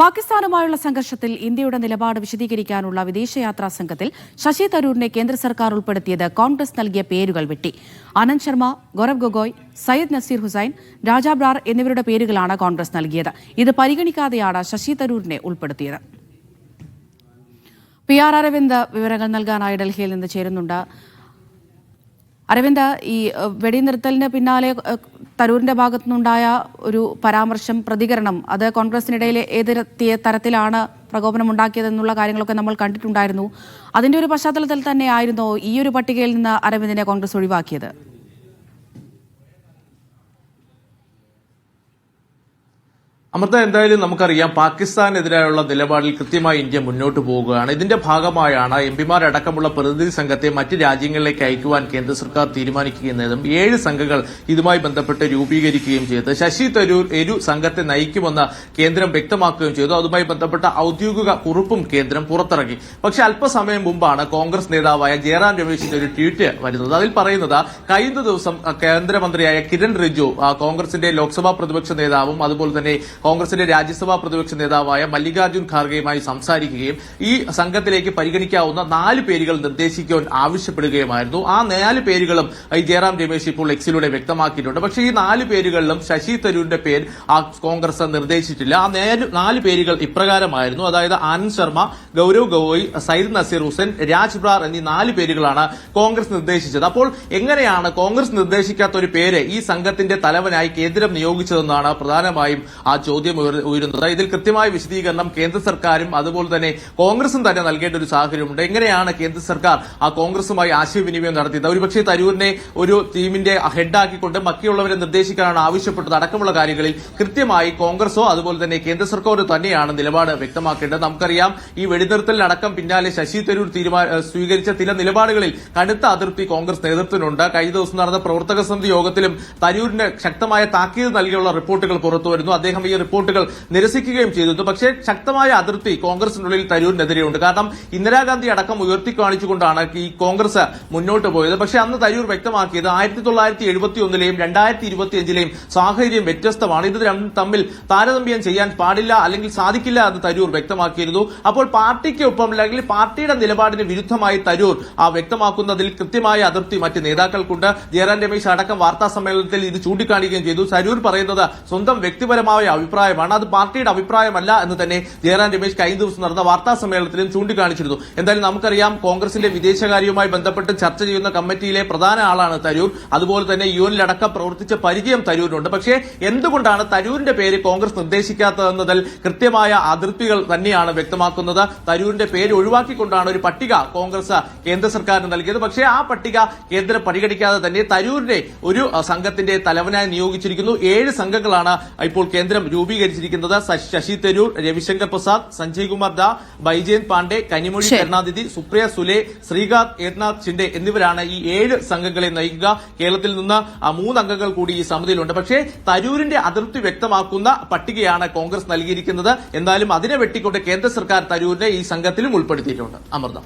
പാകിസ്ഥാനുമായുള്ള സംഘർഷത്തിൽ ഇന്ത്യയുടെ നിലപാട് വിശദീകരിക്കാനുള്ള വിദേശയാത്രാ സംഘത്തിൽ ശശി തരൂരിനെ കേന്ദ്ര സർക്കാർ ഉൾപ്പെടുത്തിയത് കോൺഗ്രസ് നൽകിയ പേരുകൾ വെട്ടി. അനന്ത് ശർമ്മ ഗൗരവ് ഗൊഗോയ് സയ്യിദ് നസീർ ഹുസൈൻ രാജാബ്രാർ എന്നിവരുടെ പേരുകളാണ് കോൺഗ്രസ് നൽകിയത്. ഇത് പരിഗണിക്കാതെയാണ് ശശി തരൂരിനെ ഉൾപ്പെടുത്തിയത്. പി ആർ അരവിന്ദ് വിവരങ്ങൾ നൽകാനായി ഡൽഹിയിൽ നിന്ന് ചേരുന്നുണ്ട്. അരവിന്ദ് ഈ വെടിനിർത്തലിന് പിന്നാലെ ഏഹ്, തരൂരിന്റെ ഭാഗത്തുനിന്നുണ്ടായ ഒരു പരാമർശം പ്രതികരണം അത് കോൺഗ്രസിനിടയിൽ ഏത് തരത്തിലാണ് പ്രകോപനം ഉണ്ടാക്കിയതെന്നുള്ള കാര്യങ്ങളൊക്കെ നമ്മൾ കണ്ടിട്ടുണ്ടായിരുന്നു. അതിന്റെ ഒരു പശ്ചാത്തലത്തിൽ തന്നെയായിരുന്നോ ഈ ഒരു പട്ടികയിൽ നിന്ന് അരവിന്ദിനെ കോൺഗ്രസ് ഒഴിവാക്കിയത്. അമൃത എന്തായാലും നമുക്കറിയാം പാകിസ്ഥാനെതിരായുള്ള നിലപാടിൽ കൃത്യമായി ഇന്ത്യ മുന്നോട്ട് പോവുകയാണ് ഇതിന്റെ ഭാഗമായാണ് എം പിമാരടക്കമുള്ള പ്രതിനിധി സംഘത്തെ മറ്റ് രാജ്യങ്ങളിലേക്ക് അയക്കുവാൻ കേന്ദ്ര സർക്കാർ തീരുമാനിക്കുന്നതും ഏഴ് സംഘങ്ങൾ ഇതുമായി ബന്ധപ്പെട്ട് രൂപീകരിക്കുകയും ചെയ്തത്. ശശി തരൂർ ഒരു സംഘത്തെ നയിക്കുമെന്ന് കേന്ദ്രം വ്യക്തമാക്കുകയും ചെയ്തു. അതുമായി ബന്ധപ്പെട്ട ഔദ്യോഗിക കുറിപ്പും കേന്ദ്രം പുറത്തിറക്കി. പക്ഷെ അല്പസമയം മുമ്പാണ് കോൺഗ്രസ് നേതാവായ ജയറാം രമേശിന്റെ ഒരു ട്വീറ്റ് വരുന്നത്. അതിൽ പറയുന്നത് കഴിഞ്ഞ ദിവസം കേന്ദ്രമന്ത്രിയായ കിരൺ റിജു കോൺഗ്രസിന്റെ ലോക്സഭാ പ്രതിപക്ഷ നേതാവും അതുപോലെ തന്നെ കോൺഗ്രസിന്റെ രാജ്യസഭാ പ്രതിപക്ഷ നേതാവായ മല്ലികാർജുൻ ഖാർഗെയുമായി സംസാരിക്കുകയും ഈ സംഘത്തിലേക്ക് പരിഗണിക്കാവുന്ന നാല് പേരുകൾ നിർദ്ദേശിക്കാൻ ആവശ്യപ്പെടുകയുമായിരുന്നു. ആ നാല് പേരുകളും ഈ ജയറാം രമേശ് ഇപ്പോൾ എക്സിലൂടെ വ്യക്തമാക്കിയിട്ടുണ്ട്. പക്ഷേ ഈ നാല് പേരുകളിലും ശശി തരൂരിന്റെ പേര് ആ കോൺഗ്രസ് നിർദ്ദേശിച്ചിട്ടില്ല ആ നാല് പേരുകൾ ഇപ്രകാരമായിരുന്നു. അതായത് ആനന്ദ് ശർമ്മ ഗൌരവ് ഗൊഗോയ് സയ്യിദ് നസീർ ഹുസൈൻ രാജ് ബ്രാർ എന്നീ നാല് പേരുകളാണ് കോൺഗ്രസ് നിർദ്ദേശിച്ചത്. അപ്പോൾ എങ്ങനെയാണ് കോൺഗ്രസ് നിർദ്ദേശിക്കാത്ത ഒരു പേര് ഈ സംഘത്തിന്റെ തലവനായി കേന്ദ്രം നിയോഗിച്ചതെന്നാണ് പ്രധാനമായും ചോദ്യം ഉയരുന്നത്. ഇതിൽ കൃത്യമായ വിശദീകരണം കേന്ദ്ര സർക്കാരും അതുപോലെ തന്നെ കോൺഗ്രസും തന്നെ നൽകേണ്ട ഒരു സാഹചര്യമുണ്ട്. എങ്ങനെയാണ് കേന്ദ്ര സർക്കാർ ആ കോൺഗ്രസുമായി ആശയവിനിമയം നടത്തിയത്? ഒരുപക്ഷെ തരൂരിനെ ഒരു ടീമിന്റെ ഹെഡാക്കിക്കൊണ്ട് ബാക്കിയുള്ളവരെ നിർദ്ദേശിക്കാനാണ് ആവശ്യപ്പെട്ടത്. അടക്കമുള്ള കാര്യങ്ങളിൽ കൃത്യമായി കോൺഗ്രസോ അതുപോലെ തന്നെ കേന്ദ്ര സർക്കാരോ തന്നെയാണ് നിലപാട് വ്യക്തമാക്കേണ്ടത്. നമുക്കറിയാം ഈ വെടിനിർത്തലിനടക്കം പിന്നാലെ ശശി തരൂർ സ്വീകരിച്ച ചില നിലപാടുകളിൽ കടുത്ത അതിർത്തി കോൺഗ്രസ് നേതൃത്വത്തിനുണ്ട്. കഴിഞ്ഞ ദിവസം നടന്ന പ്രവർത്തക സമിതി യോഗത്തിലും തരൂരിന് ശക്തമായ താക്കീത് നൽകിയുള്ള റിപ്പോർട്ടുകൾ പുറത്തുവരുന്നു. അദ്ദേഹം ഈ റിപ്പോർട്ടുകൾ നിരസിക്കുകയും ചെയ്തിരുന്നു. പക്ഷേ ശക്തമായ അതിർത്തി കോൺഗ്രസിനുള്ളിൽ തരൂരിനെതിരെയുണ്ട്. കാരണം ഇന്ദിരാഗാന്ധി അടക്കം ഉയർത്തി കാണിച്ചുകൊണ്ടാണ് ഈ കോൺഗ്രസ് മുന്നോട്ട് പോയത്. പക്ഷേ അന്ന് തരൂർ വ്യക്തമാക്കിയത് ആയിരത്തി തൊള്ളായിരത്തി എഴുപത്തി ഒന്നിലെയും രണ്ടായിരത്തി ഇരുപത്തിയഞ്ചിലെയും സാഹചര്യം വ്യത്യസ്തമാണ്. ഇത് രണ്ടും തമ്മിൽ താരതമ്യം ചെയ്യാൻ പാടില്ല അല്ലെങ്കിൽ സാധിക്കില്ല എന്ന് തരൂർ വ്യക്തമാക്കിയിരുന്നു. അപ്പോൾ പാർട്ടിക്കൊപ്പം അല്ലെങ്കിൽ പാർട്ടിയുടെ നിലപാടിന് വിരുദ്ധമായി തരൂർ ആ വ്യക്തമാക്കുന്നതിൽ കൃത്യമായ അതിർത്തി മറ്റ് നേതാക്കൾക്കുണ്ട്. ജയറാം രമേശ് അടക്കം വാർത്താ സമ്മേളനത്തിൽ ഇത് ചൂണ്ടിക്കാണിക്കുകയും ചെയ്തു. തരൂർ പറയുന്നത് സ്വന്തം വ്യക്തിപരമായ അഭിപ്രായമാണ്. അത് പാർട്ടിയുടെ അഭിപ്രായമല്ല എന്ന് തന്നെ ജയറാം രമേശ് കഴിഞ്ഞ ദിവസം നടന്ന വാർത്താ സമ്മേളനത്തിലും ചൂണ്ടിക്കാണിച്ചിരുന്നു. എന്തായാലും നമുക്കറിയാം കോൺഗ്രസിന്റെ വിദേശകാര്യവുമായി ബന്ധപ്പെട്ട് ചർച്ച ചെയ്യുന്ന കമ്മിറ്റിയിലെ പ്രധാന ആളാണ് തരൂർ. അതുപോലെ തന്നെ യു എനിലടക്കം പ്രവർത്തിച്ച പരിചയം തരൂരിനുണ്ട്. പക്ഷേ എന്തുകൊണ്ടാണ് തരൂരിന്റെ പേര് കോൺഗ്രസ് നിർദ്ദേശിക്കാത്തതെന്നതിൽ കൃത്യമായ അതിർത്തികൾ തന്നെയാണ് വ്യക്തമാക്കുന്നത്. തരൂരിന്റെ പേര് ഒഴിവാക്കിക്കൊണ്ടാണ് ഒരു പട്ടിക കോൺഗ്രസ് കേന്ദ്ര സർക്കാരിന് നൽകിയത്. പക്ഷേ ആ പട്ടിക കേന്ദ്രം പരിഗണിക്കാതെ തന്നെ തരൂരിനെ ഒരു സംഘത്തിന്റെ തലവനായി നിയോഗിച്ചിരിക്കുന്നു. ഏഴ് സംഘങ്ങളാണ് ഇപ്പോൾ കേന്ദ്രം രൂപീകരിച്ചിരിക്കുന്നത് ശശി തരൂർ രവിശങ്കർ പ്രസാദ് സഞ്ജയ് കുമാർ ദാ ബൈജയന്ത് പാണ്ഡെ കനിമൊഴി കരുണാതിഥി കരുണാനിധി സുപ്രിയ സുലേ ശ്രീകാന്ത് ഏക്നാഥ് ഷിൻഡെ എന്നിവരാണ് ഈ ഏഴ് സംഘങ്ങളെ നയിക്കുക. കേരളത്തിൽ നിന്ന് മൂന്നംഗങ്ങൾ മൂന്ന് അംഗങ്ങൾ കൂടി ഈ സമിതിയിലുണ്ട്. പക്ഷേ തരൂരിന്റെ അതിർത്തി വ്യക്തമാക്കുന്ന പട്ടികയാണ് കോൺഗ്രസ് നൽകിയിരിക്കുന്നത്. എന്നാലും അതിനെ വെട്ടിക്കൊണ്ട് കേന്ദ്ര സർക്കാർ തരൂരിനെ ഈ സംഘത്തിലും ഉൾപ്പെടുത്തിയിട്ടുണ്ട്. അമൃത.